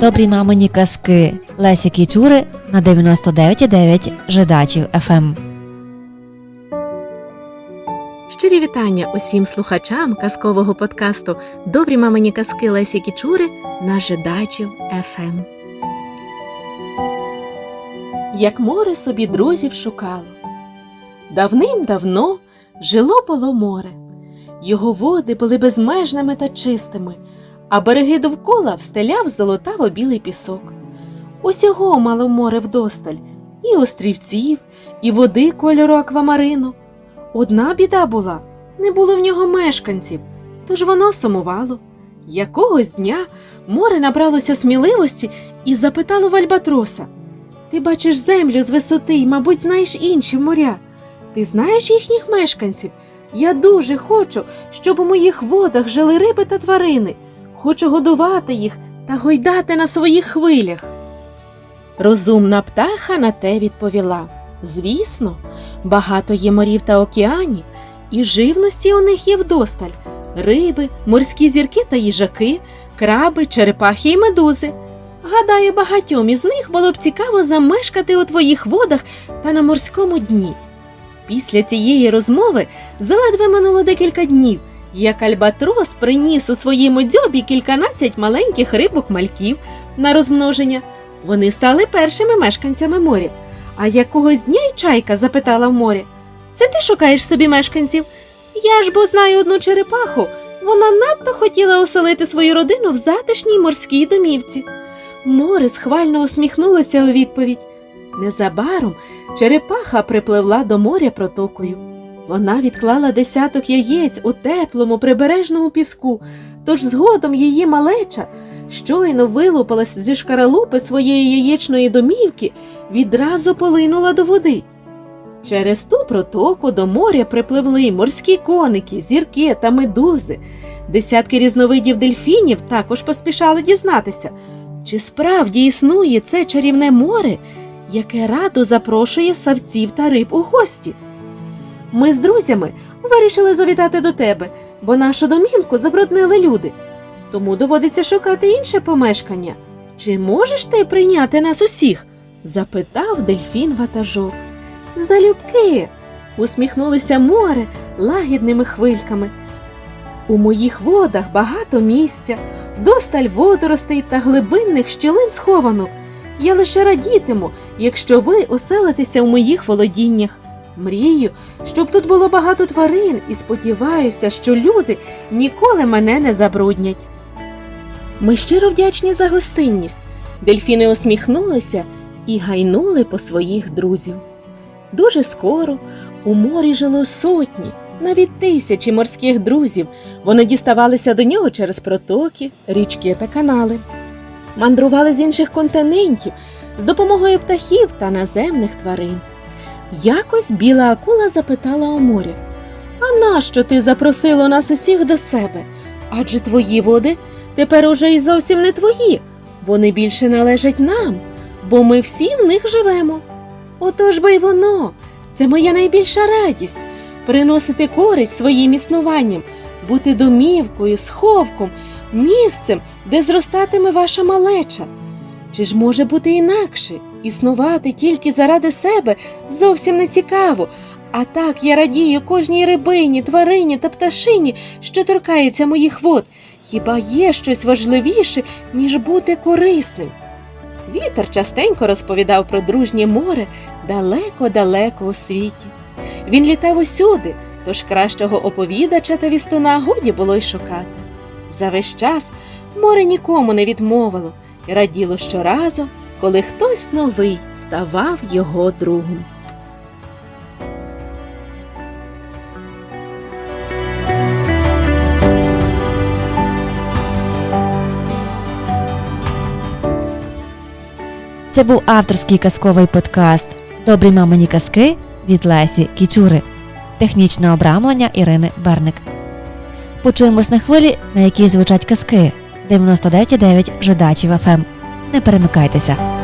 Добрі мамині казки Лесі Кічури на 99,9 Жидачів Ем. ФМ. Щирі вітання усім слухачам казкового подкасту Добрі мамині казки Лесі Кічури на Жидачів ФМ. Як море собі друзів шукало. Давним-давно жило було море. Його води були безмежними та чистими, а береги довкола встеляв золотаво білий пісок. Усього мало море вдосталь, і острівців, і води кольору аквамарину. Одна біда була не було в нього мешканців, тож воно сумувало. Якогось дня море набралося сміливості і запитало в Альбатроса Ти бачиш землю з висоти і, мабуть, знаєш інші моря. Ти знаєш їхніх мешканців? Я дуже хочу, щоб у моїх водах жили риби та тварини. Хочу годувати їх та гойдати на своїх хвилях. Розумна птаха на те відповіла Звісно, багато є морів та океанів, і живності у них є вдосталь риби, морські зірки та їжаки, краби, черепахи і медузи. Гадаю, багатьом із них було б цікаво замешкати у твоїх водах та на морському дні. Після цієї розмови заледве минуло декілька днів, як Альбатрос приніс у своєму дзьобі кільканадцять маленьких рибок мальків на розмноження. Вони стали першими мешканцями моря. А якогось дня й чайка запитала в морі. Це ти шукаєш собі мешканців? Я ж бо знаю одну черепаху. Вона надто хотіла оселити свою родину в затишній морській домівці. Море схвально усміхнулося у відповідь. Незабаром черепаха припливла до моря протокою. Вона відклала десяток яєць у теплому прибережному піску, тож згодом її малеча щойно вилупалась зі шкаралупи своєї яєчної домівки, відразу полинула до води. Через ту протоку до моря припливли морські коники, зірки та медузи. Десятки різновидів дельфінів також поспішали дізнатися, чи справді існує це чарівне море, яке радо запрошує савців та риб у гості. Ми з друзями вирішили завітати до тебе, бо нашу домівку забруднили люди. Тому доводиться шукати інше помешкання. Чи можеш ти прийняти нас усіх? запитав дельфін ватажок. Залюбки. усміхнулися море лагідними хвильками. У моїх водах багато місця, досталь водоростей та глибинних щілин схованок. Я лише радітиму, якщо ви оселитеся в моїх володіннях. Мрію, щоб тут було багато тварин, і сподіваюся, що люди ніколи мене не забруднять. Ми щиро вдячні за гостинність. Дельфіни усміхнулися і гайнули по своїх друзів. Дуже скоро у морі жило сотні, навіть тисячі морських друзів. Вони діставалися до нього через протоки, річки та канали. Мандрували з інших континентів з допомогою птахів та наземних тварин. Якось біла акула запитала у морі А нащо ти запросило нас усіх до себе? Адже твої води тепер уже й зовсім не твої. Вони більше належать нам, бо ми всі в них живемо. Отож бо й воно, це моя найбільша радість приносити користь своїм існуванням, бути домівкою, сховком, місцем, де зростатиме ваша малеча. Чи ж може бути інакше? Існувати тільки заради себе зовсім не цікаво. А так я радію кожній рибині, тварині та пташині, що торкається моїх вод. Хіба є щось важливіше, ніж бути корисним? Вітер частенько розповідав про дружнє море далеко-далеко у світі. Він літав усюди, тож кращого оповідача та вістуна годі було й шукати. За весь час море нікому не відмовило і раділо щоразу, коли хтось новий ставав його другом. Це був авторський казковий подкаст Добрі мамині казки від Лесі Кічури. Технічне обрамлення Ірини Берник. Почуємось на хвилі, на якій звучать казки 99,9 Жидачів ФМ. Не перемикайтеся.